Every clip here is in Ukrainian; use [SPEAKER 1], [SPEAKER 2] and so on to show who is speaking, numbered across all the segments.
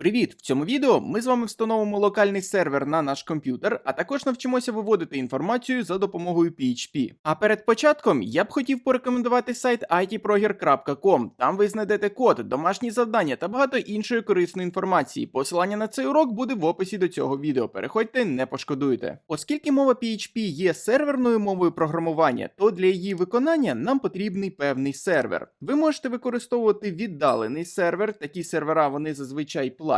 [SPEAKER 1] Привіт! В цьому відео ми з вами встановимо локальний сервер на наш комп'ютер, а також навчимося виводити інформацію за допомогою PHP. А перед початком я б хотів порекомендувати сайт itproger.com. Там ви знайдете код, домашні завдання та багато іншої корисної інформації. Посилання на цей урок буде в описі до цього відео. Переходьте, не пошкодуєте. Оскільки мова PHP є серверною мовою програмування, то для її виконання нам потрібний певний сервер. Ви можете використовувати віддалений сервер. Такі сервера вони зазвичай платні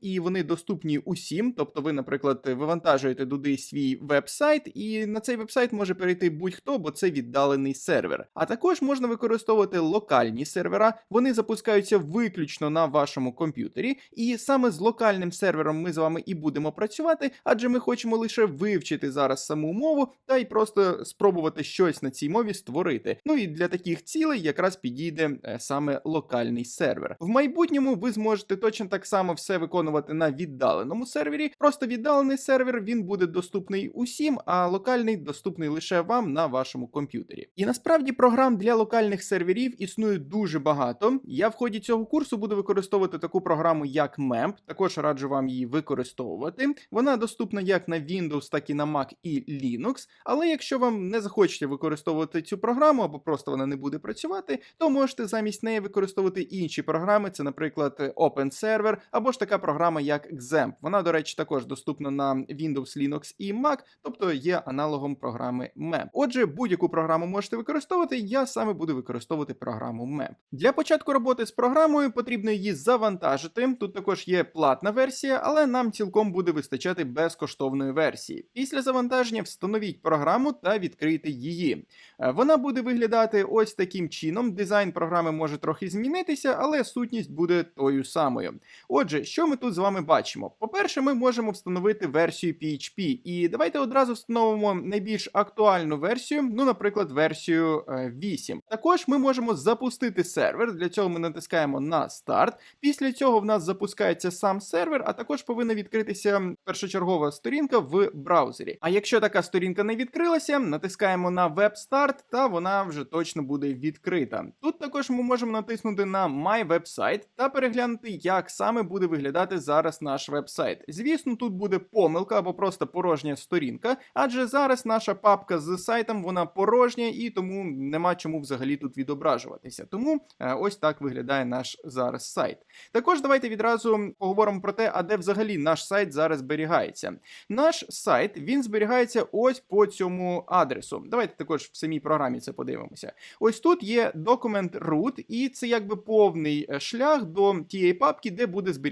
[SPEAKER 1] і вони доступні усім. Тобто, ви, наприклад, вивантажуєте туди свій веб-сайт, і на цей веб-сайт може перейти будь-хто, бо це віддалений сервер. А також можна використовувати локальні сервера. Вони запускаються виключно на вашому комп'ютері, і саме з локальним сервером ми з вами і будемо працювати, адже ми хочемо лише вивчити зараз саму мову та й просто спробувати щось на цій мові створити. Ну і для таких цілей якраз підійде е, саме локальний сервер. В майбутньому ви зможете точно так само все виконувати на віддаленому сервері. Просто віддалений сервер він буде доступний усім, а локальний доступний лише вам на вашому комп'ютері. І насправді програм для локальних серверів існує дуже багато. Я в ході цього курсу буду використовувати таку програму, як MEMP. Також раджу вам її використовувати. Вона доступна як на Windows, так і на Mac і Linux. Але якщо вам не захочете використовувати цю програму або просто вона не буде працювати, то можете замість неї використовувати інші програми. Це, наприклад, OpenServer або ж така програма, як XAMPP. Вона, до речі, також доступна на Windows, Linux і Mac, тобто є аналогом програми MEMP. Отже, будь-яку програму можете використовувати. Я саме буду використовувати програму MEMP. Для початку роботи з програмою потрібно її завантажити. Тут також є платна версія, але нам цілком буде вистачати безкоштовної версії. Після завантаження встановіть програму та відкрийте її. Е, Вона буде виглядати ось таким чином. Дизайн програми може трохи змінитися, але сутність буде тою самою. Отже, що ми тут з вами бачимо? По-перше, ми можемо встановити версію PHP, і давайте одразу встановимо найбільш актуальну версію, ну, наприклад, версію е, 8. Також ми можемо запустити сервер. Для цього ми натискаємо на старт. Після цього в нас запускається сам сервер, а також повинна відкритися першочергова сторінка в браузері. А якщо така сторінка не відкрилася, натискаємо на веб-старт, та вона вже точно буде відкрита. Тут також ми можемо натиснути на My Website та переглянути, як саме буде виглядати зараз наш веб-сайт. Звісно, тут буде помилка або просто порожня сторінка, адже зараз наша папка з сайтом вона порожня і тому нема чому взагалі тут відображуватися. Тому е, ось так виглядає наш зараз сайт. Також давайте відразу поговоримо про те, а де взагалі наш сайт зараз зберігається. Наш сайт він зберігається ось по цьому адресу. Давайте також в самій програмі це подивимося. Ось тут є документ root, і це якби повний е, шлях до тієї папки, де буде зберігатися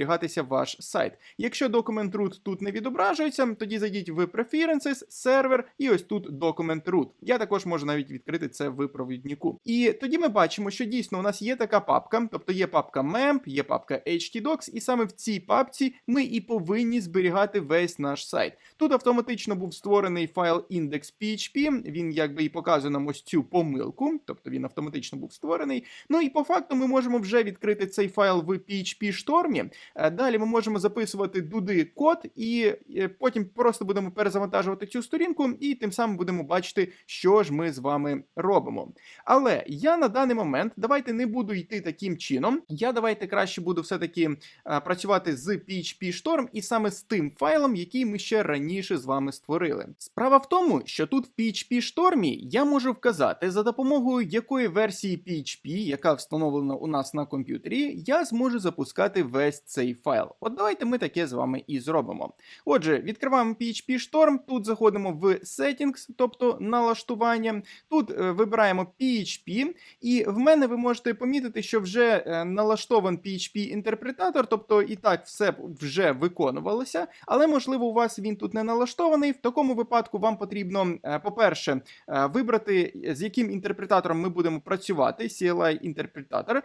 [SPEAKER 1] ваш сайт. Якщо документ root тут не відображується, тоді зайдіть в Preferences, сервер, і ось тут документ root. Я також можу навіть відкрити це в провіднику. І тоді ми бачимо, що дійсно у нас є така папка, тобто є папка MEMP, є папка htdocs, і саме в цій папці ми і повинні зберігати весь наш сайт. Тут автоматично був створений файл index.php, він якби і показує нам ось цю помилку, тобто він автоматично був створений. Ну і по факту ми можемо вже відкрити цей файл в PHP штормі. Е, Далі ми можемо записувати туди код, і е, потім просто будемо перезавантажувати цю сторінку, і тим самим будемо бачити, що ж ми з вами робимо. Але я на даний момент давайте не буду йти таким чином. Я давайте краще буду все-таки е, працювати з PHP Storm і саме з тим файлом, який ми ще раніше з вами створили. Справа в тому, що тут в PHP Storm я можу вказати, за допомогою якої версії PHP, яка встановлена у нас на комп'ютері, я зможу запускати весь цей файл. От давайте ми таке з вами і зробимо. Отже, відкриваємо PHP Storm, тут заходимо в Settings, тобто налаштування. Тут е, вибираємо PHP, і в мене ви можете помітити, що вже е, налаштований PHP-інтерпретатор, тобто і так все вже виконувалося, але можливо у вас він тут не налаштований. В такому випадку вам потрібно, е, по-перше, вибрати, з яким інтерпретатором ми будемо працювати, CLI-інтерпретатор.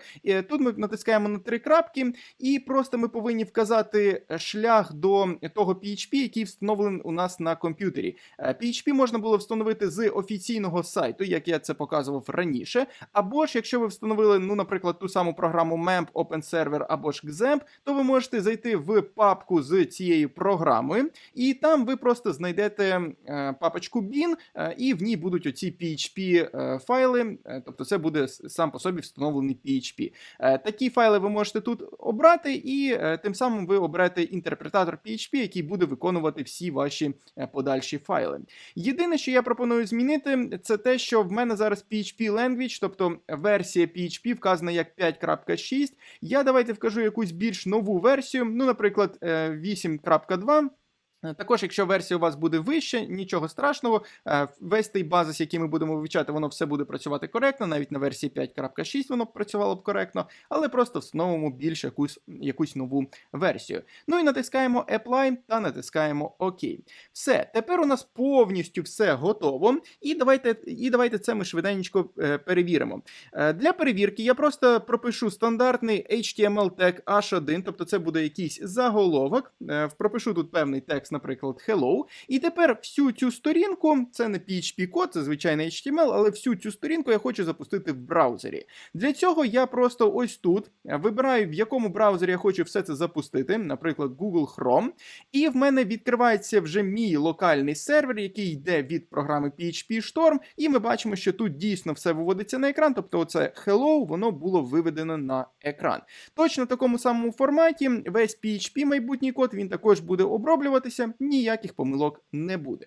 [SPEAKER 1] Тут ми натискаємо на три крапки, і просто ми повинні вказати шлях до того PHP, який встановлений у нас на комп'ютері. Е, PHP можна було встановити з офіційного сайту, як я це показував раніше. Або ж, якщо ви встановили, ну, наприклад, ту саму програму MEMP, OpenServer або ж XAMPP, то ви можете зайти в папку з цією програмою, і там ви просто знайдете е, папочку bin, е, і в ній будуть оці PHP е, файли, е, тобто це буде сам по собі встановлений PHP. Е, такі файли ви можете тут обрати, і е, тим самим ви оберете інтерпретатор PHP, який буде виконувати всі ваші е, подальші файли. Єдине, що я пропоную змінити, це те, що в мене зараз PHP Language, тобто версія PHP вказана як 5.6. Я давайте вкажу якусь більш нову версію, ну, наприклад, е, 8.2. Е, Також, якщо версія у вас буде вища, нічого страшного. е, Весь той базис, який ми будемо вивчати, воно все буде працювати коректно. Навіть на версії 5.6 воно працювало б коректно, але просто встановимо більш якусь, якусь нову версію. Ну і натискаємо Apply та натискаємо ОК. Все, тепер у нас повністю все готово. І давайте, і давайте це ми швиденько е, перевіримо. Для перевірки я просто пропишу стандартний HTML тег H1, тобто це буде якийсь заголовок. Пропишу тут певний текст, наприклад, hello. І тепер всю цю сторінку, це не PHP код, це звичайний HTML, але всю цю сторінку я хочу запустити в браузері. Для цього я просто ось тут е, вибираю, в якому браузері я хочу все це запустити, наприклад, Google Chrome. І в мене відкривається вже мій локальний сервер, який йде від програми PHP Storm. І ми бачимо, що тут дійсно все виводиться на екран. Тобто, оце hello, воно було виведено на екран. Точно в такому самому форматі весь PHP майбутній код він також буде оброблюватися, ніяких помилок не буде.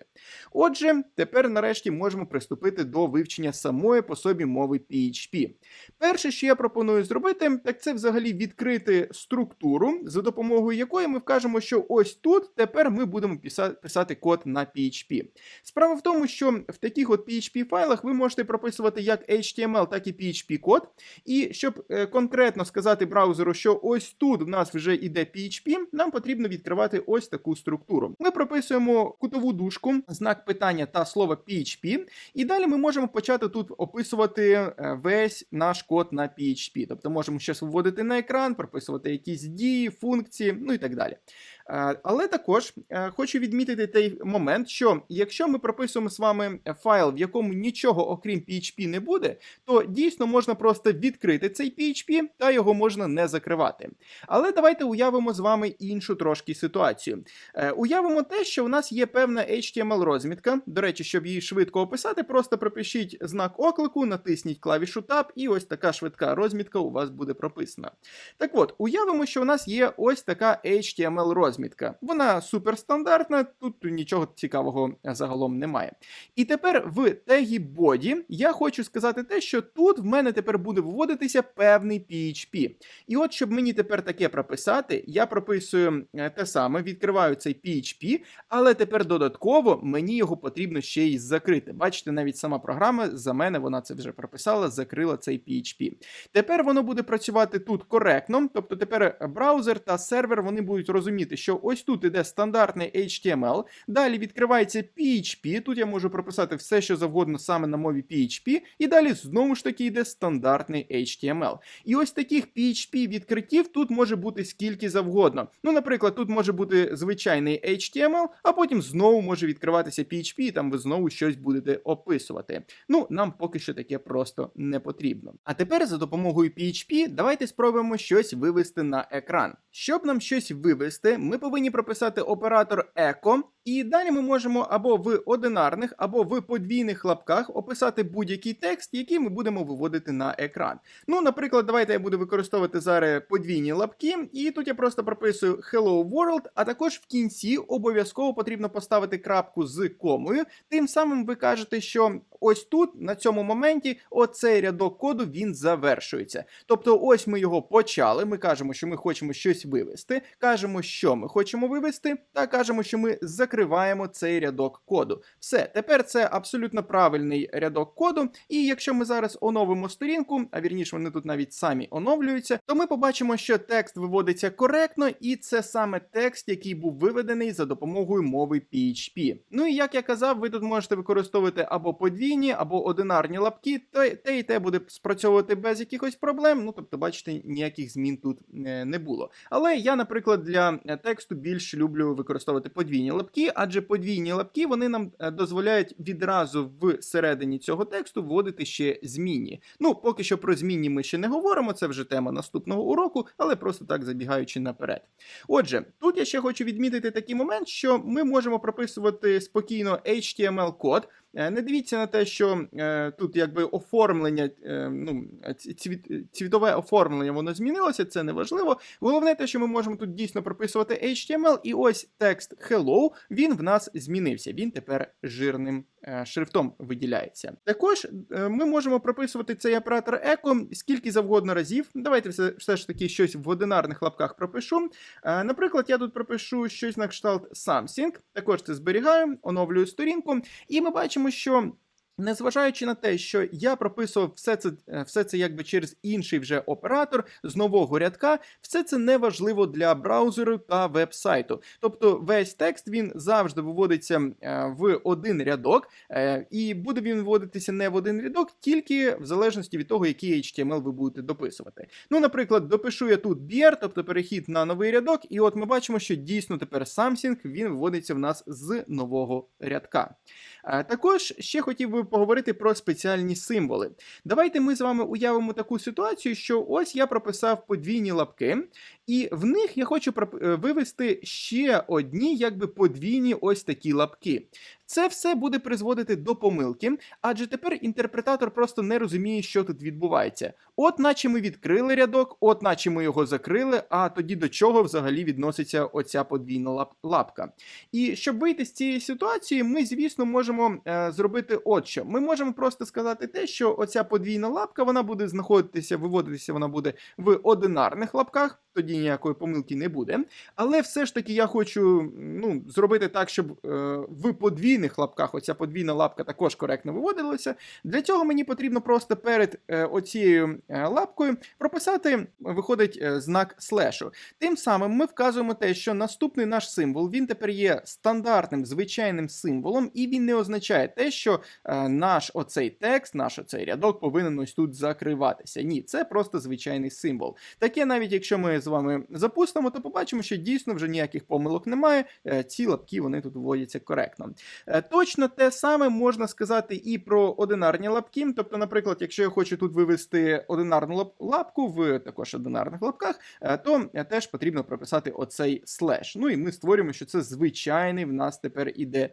[SPEAKER 1] Отже, тепер нарешті можемо приступити до вивчення самої по собі мови PHP. Перше, що я пропоную зробити, так це взагалі відкрити структуру, за допомогою якої ми вкажемо, що ось тут тепер ми будемо писати код на PHP. Справа в тому, що в таких от PHP файлах ви можете прописувати як HTML, так і PHP код. І щоб е, конкретно сказати браузеру, що ось тут в нас вже іде PHP, нам потрібно відкривати ось таку структуру. Ми прописуємо кутову дужку, знак питання та слово PHP, і далі ми можемо почати тут описувати е, весь наш код на PHP. Тобто можемо щось вводити на екран, прописувати якісь дії, функції, ну і так далі. Е, Але також е, хочу відмітити той момент, що якщо ми прописуємо з вами файл, в якому нічого окрім PHP не буде, то дійсно можна просто відкрити цей PHP та його можна не закривати. Але давайте уявимо з вами іншу трошки ситуацію. Е, Уявимо те, що у нас є певна HTML-розмітка. До речі, щоб її швидко описати, просто пропишіть знак оклику, натисніть клавішу Tab, і ось така швидка розмітка у вас буде прописана. Так от, уявимо, що у нас є ось така HTML-розмітка. Вона суперстандартна, тут нічого цікавого загалом немає. І тепер в тегі body я хочу сказати те, що тут в мене тепер буде виводитися певний PHP. І от, щоб мені тепер таке прописати, я прописую е, те саме, відкриваю цей PHP, але тепер додатково мені його потрібно ще й закрити. Бачите, навіть сама програма за мене вона це вже прописала, закрила цей PHP. Тепер воно буде працювати тут коректно, тобто тепер браузер та сервер вони будуть розуміти, що ось тут іде стандартний HTML, далі відкривається PHP, тут я можу прописати все, що завгодно саме на мові PHP, і далі знову ж таки йде стандартний HTML. І ось таких PHP відкриттів тут може бути скільки завгодно. Ну, наприклад, тут може бути звичайний HTML, а потім знову може відкриватися PHP, і там ви знову щось будете описувати. Ну, нам поки що таке просто не потрібно. А тепер за допомогою PHP давайте спробуємо щось вивести на екран. Щоб нам щось вивести, ми повинні прописати оператор echo, і далі ми можемо або в одинарних, або в подвійних лапках описати будь-який текст, який ми будемо виводити на екран. Ну, наприклад, давайте я буду використовувати зараз подвійні лапки, і тут я просто прописую Hello World, а також в кінці обов'язково потрібно поставити крапку з комою. Тим самим ви кажете, що ось тут, на цьому моменті, оцей рядок коду він завершується. Тобто, ось ми його почали. Ми кажемо, що ми хочемо щось вивести, кажемо, що ми хочемо вивести, та кажемо, що ми закриваємо цей рядок коду. Все, тепер це абсолютно правильний рядок коду. І якщо ми зараз оновимо сторінку, а вірніше вони тут навіть самі оновлюються, то ми побачимо, що текст виводиться коректно, і це саме текст, який був виведений за допомогою мови PHP. Ну і як я казав, ви тут можете використовувати або подвійні, або одинарні лапки, те і те буде спрацьовувати без якихось проблем. Ну тобто, бачите, ніяких змін тут е, не було. Але я, наприклад, для е, тексту більш люблю використовувати подвійні лапки, адже подвійні лапки вони нам е, дозволяють відразу всередині цього тексту вводити ще змінні. Ну, поки що про змінні ми ще не говоримо, це вже тема наступного уроку, але просто так забігаючи наперед. Отже, тут я ще хочу відмітити такий момент, що ми можемо прописувати спокійно HTML-код. Е, Не дивіться на те, що е, тут якби оформлення, е, ну, цвітове оформлення воно змінилося, це не важливо. Головне те, що ми можемо тут дійсно прописувати HTML, і ось текст Hello, він в нас змінився. Він тепер жирним шрифтом виділяється. Також е, ми можемо прописувати цей оператор еко скільки завгодно разів. Давайте все, все ж таки щось в одинарних лапках пропишу. Е, Наприклад, я тут пропишу щось на кшталт something, також це зберігаю, оновлюю сторінку, і ми бачимо, що. Незважаючи на те, що я прописував все це, е, все це якби через інший вже оператор з нового рядка, все це не важливо для браузеру та веб-сайту. Тобто весь текст він завжди виводиться е, в один рядок, е, і буде він виводитися не в один рядок, тільки в залежності від того, який HTML ви будете дописувати. Ну, наприклад, допишу я тут BR, тобто перехід на новий рядок, і от ми бачимо, що дійсно тепер something він виводиться в нас з нового рядка. Також ще хотів би поговорити про спеціальні символи. Давайте ми з вами уявимо таку ситуацію, що ось я прописав подвійні лапки, і в них я хочу е, вивести ще одні, якби подвійні ось такі лапки. Це все буде призводити до помилки, адже тепер інтерпретатор просто не розуміє, що тут відбувається. От, наче ми відкрили рядок, от наче ми його закрили, а тоді до чого взагалі відноситься оця подвійна лап- лапка. І щоб вийти з цієї ситуації, ми, звісно, можемо е, зробити от що. Ми можемо просто сказати те, що оця подвійна лапка вона буде знаходитися, виводитися, вона буде в одинарних лапках, тоді ніякої помилки не буде. Але все ж таки я хочу ну, зробити так, щоб е, в подвійних лапках оця подвійна лапка також коректно виводилася. Для цього мені потрібно просто перед е, оцією е, лапкою прописати, виходить, е, знак слешу. Тим самим ми вказуємо те, що наступний наш символ він тепер є стандартним звичайним символом, і він не означає те, що е, наш оцей текст, наш оцей рядок повинен ось тут закриватися. Ні, це просто звичайний символ. Таке, навіть якщо ми з вами запустимо, то побачимо, що дійсно вже ніяких помилок немає. е, Ці лапки вони тут вводяться коректно. Е, Точно те саме можна сказати і про одинарні лапки. Тобто, наприклад, якщо я хочу тут вивести одинарну лапку в також одинарних лапках, е, то теж потрібно прописати оцей слеш. Ну і ми створюємо, що це звичайний в нас тепер іде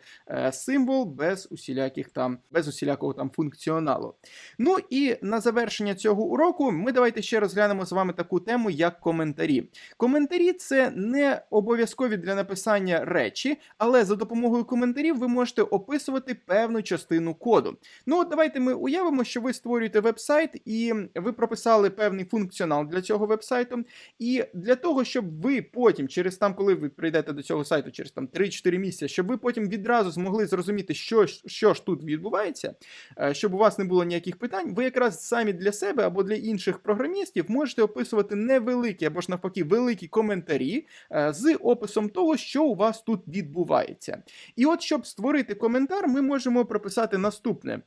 [SPEAKER 1] символ без усіляких там, без усілякого там функціоналу. Ну і на завершення цього уроку ми давайте ще розглянемо з вами таку тему, як коментарі. Коментарі це не обов'язкові для написання речі, але за допомогою коментарів ви можете описувати певну частину коду. Ну, от давайте ми уявимо, що ви створюєте веб-сайт і ви прописали певний функціонал для цього веб-сайту. І для того, щоб ви потім, через там, коли ви прийдете до цього сайту, через там 3-4 місяці, щоб ви потім відразу змогли зрозуміти, що, що ж тут відбувається, е, щоб у вас не було ніяких питань, ви якраз самі для себе або для інших програмістів можете описувати невеликі або ж навпаки великі коментарі е, з описом того, що у вас тут відбувається. І от, щоб створити коментар, ми можемо прописати наступне.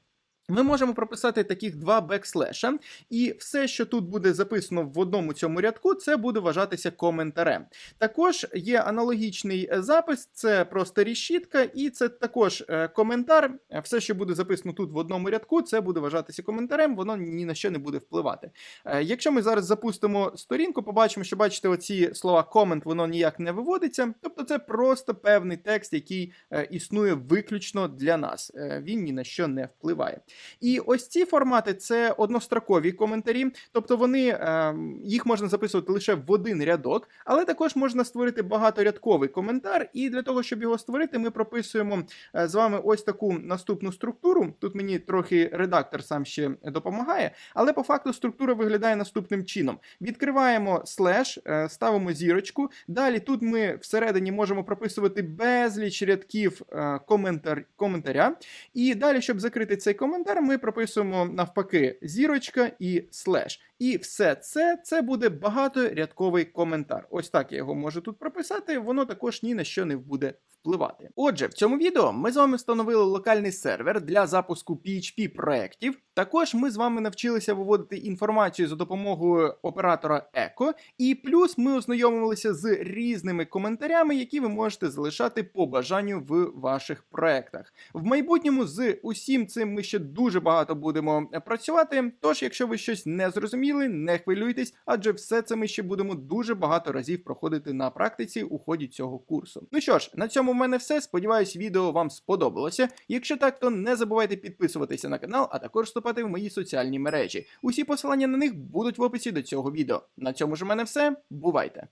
[SPEAKER 1] Ми можемо прописати таких два бекслеша, і все, що тут буде записано в одному цьому рядку, це буде вважатися коментарем. Також є аналогічний е, запис, це просто рішітка, і це також е, коментар. Все, що буде записано тут в одному рядку, це буде вважатися коментарем, воно ні на що не буде впливати. Е, Якщо ми зараз запустимо сторінку, побачимо, що бачите, оці слова комент, воно ніяк не виводиться. Тобто це просто певний текст, який існує виключно для нас. Він ні на що не впливає. І ось ці формати це однострокові коментарі, тобто вони е, їх можна записувати лише в один рядок, але також можна створити багаторядковий коментар. І для того, щоб його створити, ми прописуємо е, з вами ось таку наступну структуру. Тут мені трохи редактор сам ще допомагає, але по факту структура виглядає наступним чином: відкриваємо слеш, е, ставимо зірочку. Далі тут ми всередині можемо прописувати безліч рядків е, коментар, коментаря. І далі, щоб закрити цей коментар, ми прописуємо навпаки зірочка і слеш. І все це це буде багаторядковий коментар. Ось так я його можу тут прописати, воно також ні на що не буде впливати. Отже, в цьому відео ми з вами встановили локальний сервер для запуску PHP проєктів. Також ми з вами навчилися виводити інформацію за допомогою оператора Echo, і плюс ми ознайомилися з різними коментарями, які ви можете залишати по бажанню в ваших проектах. В майбутньому з усім цим ми ще дуже багато будемо працювати. Тож, якщо ви щось не зрозуміли, зрозуміли, не хвилюйтесь, адже все це ми ще будемо дуже багато разів проходити на практиці у ході цього курсу. Ну що ж, на цьому в мене все. Сподіваюсь, відео вам сподобалося. Якщо так, то не забувайте підписуватися на канал, а також вступати в мої соціальні мережі. Усі посилання на них будуть в описі до цього відео. На цьому ж у мене все. Бувайте!